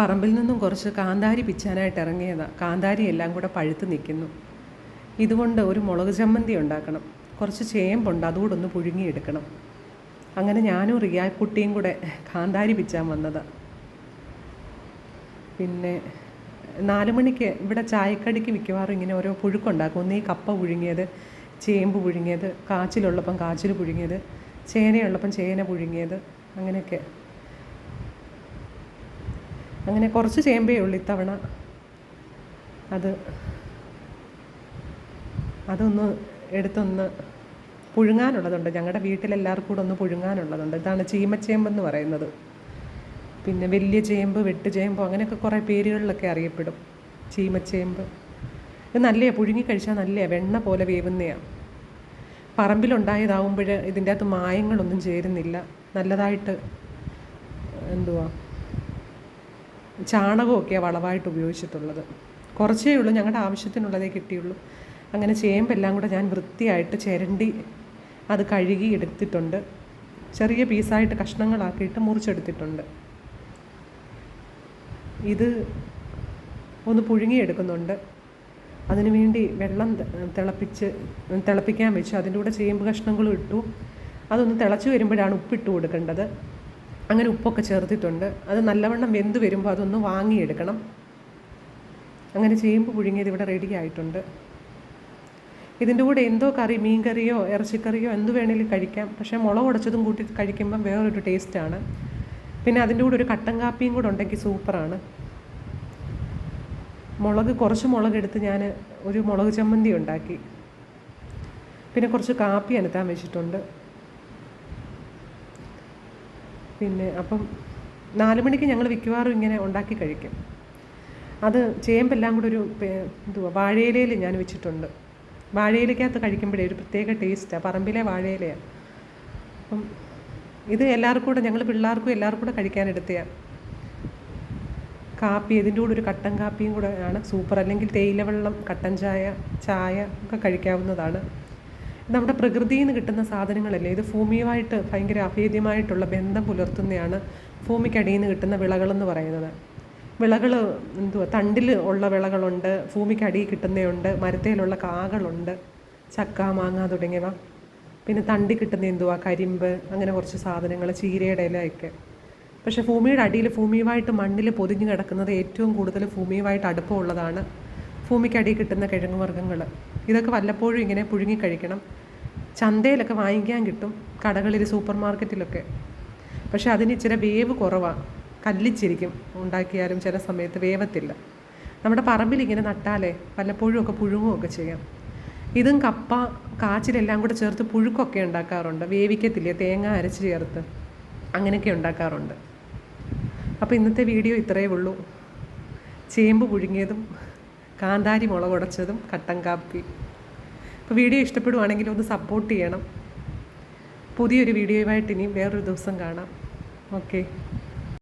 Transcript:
പറമ്പിൽ നിന്നും കുറച്ച് കാന്താരി പിച്ചാനായിട്ട് ഇറങ്ങിയതാണ് കാന്താരി എല്ലാം കൂടെ പഴുത്ത് നിൽക്കുന്നു. ഇതുകൊണ്ട് ഒരു മുളക് ചമ്മന്തി ഉണ്ടാക്കണം. കുറച്ച് ചേമ്പുണ്ട് അതുകൂടെ ഒന്ന് പുഴുങ്ങിയെടുക്കണം. അങ്ങനെ ഞാനും റിയാ കുട്ടിയും കൂടെ കാന്താരി പിച്ചാൻ വന്നതാണ് പിന്നെ നാല് മണിക്ക് ഇവിടെ ചായക്കടിക്ക് മിക്കവാറും ഇങ്ങനെ ഓരോ പുഴുക്കുണ്ടാക്കും. ഒന്ന് കപ്പ പുഴുങ്ങിയത് ചേമ്പ് പുഴുങ്ങിയത് കാച്ചിലുള്ളപ്പം കാച്ചിൽ പുഴുങ്ങിയത് ചേനയുള്ളപ്പം ചേന പുഴുങ്ങിയത് അങ്ങനെയൊക്കെ. അങ്ങനെ കുറച്ച് ചേമ്പേ ഉള്ളൂ ഇത്തവണ. അത് അതൊന്ന് എടുത്തൊന്ന് പുഴുങ്ങാനുള്ളതുണ്ട്. ഞങ്ങളുടെ വീട്ടിലെല്ലാവർക്കും കൂടെ ഒന്ന് പുഴുങ്ങാനുള്ളതുണ്ട്. ഇതാണ് ചീമച്ചേമ്പെന്ന് പറയുന്നത്. പിന്നെ വലിയ ചേമ്പ് വെട്ടുചേമ്പോ അങ്ങനെയൊക്കെ കുറേ പേരുകളിലൊക്കെ അറിയപ്പെടും. ചീമച്ചേമ്പ്. ഇത് നല്ലതാണ് പുഴുങ്ങി കഴിച്ചാൽ നല്ലയാണ് വെണ്ണ പോലെ വേവുന്നതാണ് പറമ്പിലുണ്ടായതാവുമ്പോൾ ഇതിന്റെ അകത്ത് മായങ്ങളൊന്നും ചേരുന്നില്ല. നല്ലതായിട്ട് എന്തുവാ? ചാണകമൊക്കെയാണ് വളമായിട്ട് ഉപയോഗിച്ചിട്ടുള്ളത്. കുറച്ചേ ഉള്ളൂ ഞങ്ങളുടെ ആവശ്യത്തിനുള്ളതേ കിട്ടിയുള്ളൂ. അങ്ങനെ ചേമ്പെല്ലാം കൂടെ ഞാൻ വൃത്തിയായിട്ട് ചിരണ്ടി അത് കഴുകി എടുത്തിട്ടുണ്ട്. ചെറിയ പീസായിട്ട് കഷ്ണങ്ങളാക്കിയിട്ട് മുറിച്ചെടുത്തിട്ടുണ്ട്. ഇത് ഒന്ന് പുഴുങ്ങിയെടുക്കുന്നുണ്ട് അതിനു വേണ്ടി വെള്ളം തിളപ്പിച്ച് തിളപ്പിക്കാൻ വെച്ചു. അതിന്റെ കൂടെ ചേമ്പ് കഷ്ണങ്ങളും ഇട്ടു. അതൊന്ന് തിളച്ച് വരുമ്പോഴാണ് ഉപ്പിട്ട് കൊടുക്കേണ്ടത്. അങ്ങനെ ഉപ്പൊക്കെ ചേർത്തിട്ടുണ്ട്. അത് നല്ലവണ്ണം വെന്ത് വരുമ്പോൾ അതൊന്ന് വാങ്ങിയെടുക്കണം. അങ്ങനെ ചേമ്പ് പുഴുങ്ങിയത് ഇവിടെ റെഡി ആയിട്ടുണ്ട്. ഇതിന്റെ കൂടെ എന്തോ കറി മീൻ കറിയോ ഇറച്ചിക്കറിയോ എന്ത് വേണേലും കഴിക്കാം. പക്ഷേ മുളക് ഉടച്ചതും കൂട്ടി കഴിക്കുമ്പം വേറൊരു ടേസ്റ്റാണ് പിന്നെ അതിന്റെ കൂടെ ഒരു കട്ടൻ കാപ്പിയും കൂടെ ഉണ്ടെങ്കിൽ സൂപ്പറാണ് മുളക് കുറച്ച് മുളക് എടുത്ത് ഞാൻ ഒരു മുളക് ചമ്മന്തി ഉണ്ടാക്കി. പിന്നെ കുറച്ച് കാപ്പി അനത്താൻ വെച്ചിട്ടുണ്ട്. പിന്നെ അപ്പം നാല് മണിക്ക് ഞങ്ങൾ മിക്കവാറും ഇങ്ങനെ ഉണ്ടാക്കി കഴിക്കും. അത് ചേമ്പെല്ലാം കൂടെ ഒരു എന്തുവാ വാഴയിലയിൽ ഞാൻ വെച്ചിട്ടുണ്ട്. വാഴയിലക്കകത്ത് കഴിക്കുമ്പോഴേ ഒരു പ്രത്യേക ടേസ്റ്റാണ് പറമ്പിലെ വാഴയിലയാണ് അപ്പം ഇത് എല്ലാവർക്കും കൂടെ ഞങ്ങൾ പിള്ളേർക്കും എല്ലാവർക്കും കൂടെ കഴിക്കാനെടുത്തതാണ് കാപ്പി ഇതിന്റെ കൂടെ ഒരു കട്ടൻ കാപ്പിയും കൂടെ ആണ്. സൂപ്പർ. അല്ലെങ്കിൽ തേയില വെള്ളം കട്ടൻ ചായ ചായ ഒക്കെ കഴിക്കാവുന്നതാണ്. നമ്മുടെ പ്രകൃതിയിൽ നിന്ന് കിട്ടുന്ന സാധനങ്ങളല്ലേ? ഇത് ഭൂമിയുമായിട്ട് ഭയങ്കര അഭേദ്യമായിട്ടുള്ള ബന്ധം പുലർത്തുന്നതാണ് ഭൂമിക്കടിയിൽ നിന്ന് കിട്ടുന്ന വിളകളെന്ന് പറയുന്നത്. വിളകൾ എന്തുവാ? തണ്ടിൽ ഉള്ള വിളകളുണ്ട് ഭൂമിക്കടിയിൽ കിട്ടുന്നതുണ്ട് മരത്തേലുള്ള കാകളുണ്ട് ചക്ക മാങ്ങ തുടങ്ങിയവ. പിന്നെ തണ്ടി കിട്ടുന്ന എന്തുവാ? കരിമ്പ് അങ്ങനെ കുറച്ച് സാധനങ്ങൾ ചീരയുടെ ഇലയൊക്കെ. പക്ഷേ ഭൂമിയുടെ അടിയിൽ ഭൂമിയുമായിട്ട് മണ്ണിൽ പൊതിഞ്ഞു കിടക്കുന്നത് ഏറ്റവും കൂടുതൽ ഭൂമിയുമായിട്ട് അടുപ്പമുള്ളതാണ്. ഭൂമിക്കടിയിൽ കിട്ടുന്ന കിഴങ്ങ് വർഗങ്ങൾ ഇതൊക്കെ വല്ലപ്പോഴും ഇങ്ങനെ പുഴുങ്ങി കഴിക്കണം. ചന്തയിലൊക്കെ വാങ്ങിക്കാൻ കിട്ടും കടകളിൽ സൂപ്പർ മാർക്കറ്റിലൊക്കെ പക്ഷേ അതിന് ഇച്ചിരി വേവ് കുറവാണ് കല്ലിച്ചിരിക്കും ഉണ്ടാക്കിയാലും ചില സമയത്ത് വേവത്തില്ല. നമ്മുടെ പറമ്പിൽ ഇങ്ങനെ നട്ടാലേ വല്ലപ്പോഴും ഒക്കെ പുഴുങ്ങുകയൊക്കെ ചെയ്യാം. ഇതും കപ്പ കാച്ചിലെല്ലാം കൂടെ ചേർത്ത് പുഴുക്കൊക്കെ ഉണ്ടാക്കാറുണ്ട്. വേവിക്കത്തില്ലേ? തേങ്ങ അരച്ച് ചേർത്ത് അങ്ങനെയൊക്കെ ഉണ്ടാക്കാറുണ്ട്. അപ്പോൾ ഇന്നത്തെ വീഡിയോ ഇത്രയേ ഉള്ളൂ. ചേമ്പ് പുഴുങ്ങിയതും കാന്താരി മുളകുടച്ചതും കട്ടൻ കാപ്പി. അപ്പോൾ വീഡിയോ ഇഷ്ടപ്പെടുവാണെങ്കിൽ ഒന്ന് സപ്പോർട്ട് ചെയ്യണം. പുതിയൊരു വീഡിയോയുമായിട്ട് ഇനി വേറൊരു ദിവസം കാണാം. ഓക്കെ